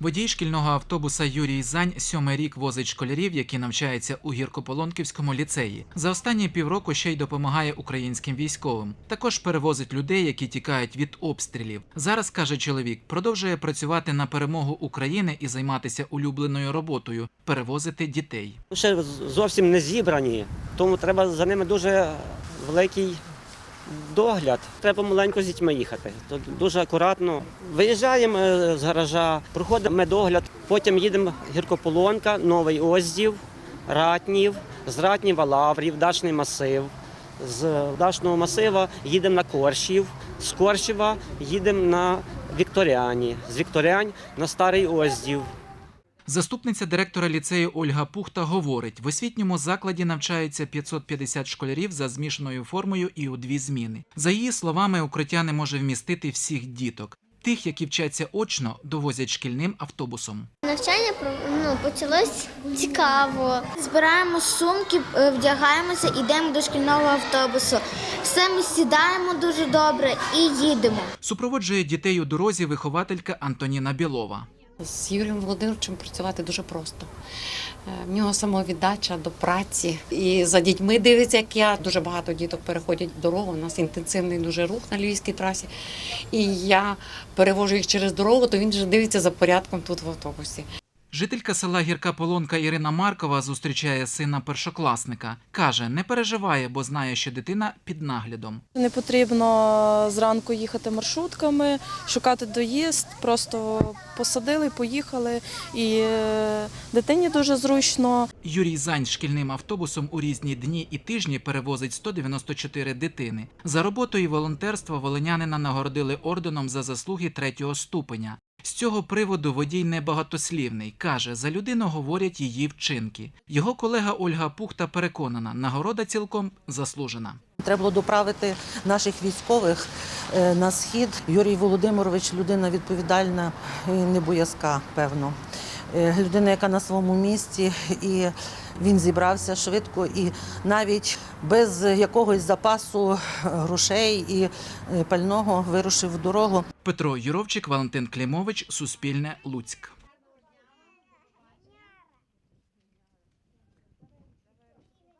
Водій шкільного автобуса Юрій Зань сьомий рік возить школярів, які навчаються у гіркополонківському ліцеї. За останні півроку ще й допомагає українським військовим. Також перевозить людей, які тікають від обстрілів. Зараз каже чоловік, продовжує працювати на перемогу України і займатися улюбленою роботою перевозити дітей. ще зовсім не зібрані, тому треба за ними дуже великий догляд. Треба маленько з дітьми їхати. То дуже акуратно. Виїжджаємо е, з гаража, проходимо медогляд, потім їдемо гіркополонка, новий оздів, ратнів, з ратніва лаврів, дачний масив. З дачного масива їдемо на Коршів, з Коршева їдемо на Вікторіані, з Вікторіань на Старий Оздів. Заступниця директора ліцею Ольга Пухта говорить: в освітньому закладі навчаються 550 школярів за змішаною формою і у дві зміни. За її словами, укриття не може вмістити всіх діток. Тих, які вчаться очно, довозять шкільним автобусом. Навчання ну, почалось цікаво. Збираємо сумки, е, вдягаємося, йдемо до шкільного автобусу. Все ми сідаємо дуже добре і їдемо. Супроводжує дітей у дорозі вихователька Антоніна Білова. З Юрієм Володимировичем працювати дуже просто. Е, В нього самовіддача до праці. І за дітьми дивиться, як я. Дуже багато діток переходять дорогу. У нас інтенсивний дуже рух на львівській трасі. І я перевожу їх через дорогу, то він вже дивиться за порядком тут в автобусі. Жителька села Гірка Полонка Ірина Маркова зустрічає сина першокласника. Каже, не переживає, бо знає, що дитина під наглядом. Не потрібно зранку їхати маршрутками, шукати доїзд, просто посадили, поїхали, і е, дитині дуже зручно. Юрій Зань шкільним автобусом у різні дні і тижні перевозить 194 дитини. За роботу і волонтерство волинянина нагородили орденом за заслуги третього ступеня. З цього приводу водій небагатослівний каже, за людину говорять її вчинки. Його колега Ольга Пухта переконана, нагорода цілком заслужена. Треба було доправити наших військових е, на схід. Юрій Володимирович людина відповідальна і не боязка, певно. Е, Людина, яка на своєму місці, і він зібрався швидко і навіть без якогось запасу грошей і е, пального вирушив в дорогу. Петро Юровчик, Валентин Клімович, Суспільне, Луцьк.